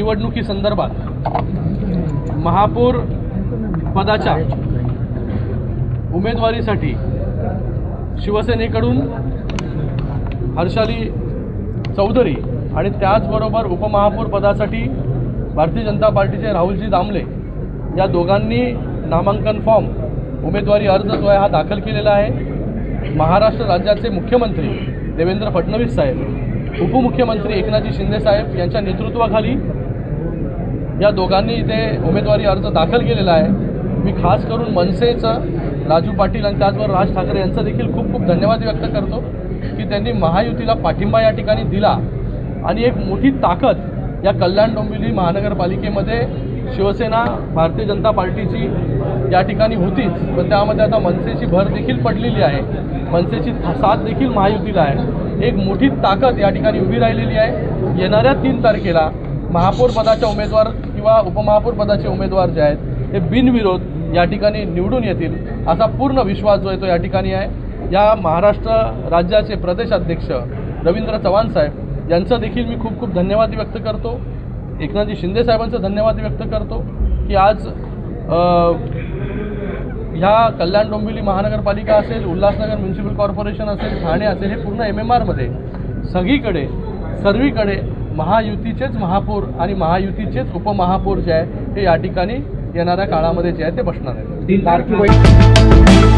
निवडणुकीसंदर्भात महापौर पदाच्या उमेदवारीसाठी शिवसेनेकडून हर्षाली चौधरी आणि त्याचबरोबर उपमहापौर पदासाठी भारतीय जनता पार्टीचे राहुलजी दामले या दोघांनी नामांकन फॉर्म उमेदवारी अर्ज जो आहे हा दाखल केलेला आहे. महाराष्ट्र राज्याचे मुख्यमंत्री देवेंद्र फडणवीस साहेब उपमुख्यमंत्री एकनाथजी शिंदे साहेब यांच्या नेतृत्वाखाली या दोघांनी इथे उमेदवारी अर्ज दाखल केलेला आहे. मी खास करून मनसेचं राजू पाटील आणि त्याचबरोबर राज ठाकरे यांचं देखील खूप खूप धन्यवाद व्यक्त करतो की त्यांनी महायुतीला पाठिंबा या ठिकाणी दिला. आणि एक मोठी ताकद या कल्याण डोंबिवली महानगरपालिकेमध्ये शिवसेना भारतीय जनता पार्टीची या ठिकाणी होतीच. पण त्यामध्ये आता मनसेची भर देखील पडलेली आहे. मनसेची था- साथ देखील महायुतीला आहे. एक मोठी ताकद या ठिकाणी उभी राहिलेली आहे. येणाऱ्या तीन तारखेला महापौर पदाच्या उमेदवार किंवा उपमहापौर पदाचे उमेदवार जे आहेत हे बिनविरोध या ठिकाणी निवडून येतील असा पूर्ण विश्वास जो आहे तो या ठिकाणी आहे. या महाराष्ट्र राज्याचे प्रदेशाध्यक्ष रवींद्र चव्हाण साहेब यांचं देखील मी खूप खूप धन्यवाद व्यक्त करतो. एकनाथजी शिंदे साहेबांचं धन्यवाद व्यक्त करतो की आज ह्या कल्याण डोंबिवली महानगरपालिका असेल उल्हासनगर म्युन्सिपल कॉर्पोरेशन असेल ठाणे असेल हे पूर्ण एम एम आरमध्ये सगळीकडे सर्वीकडे महायुतीचेच महापौर आणि महायुतीचेच उपमहापौर जे आहे हे या ठिकाणी येणाऱ्या काळामध्ये जे आहे ते बसणार आहेत.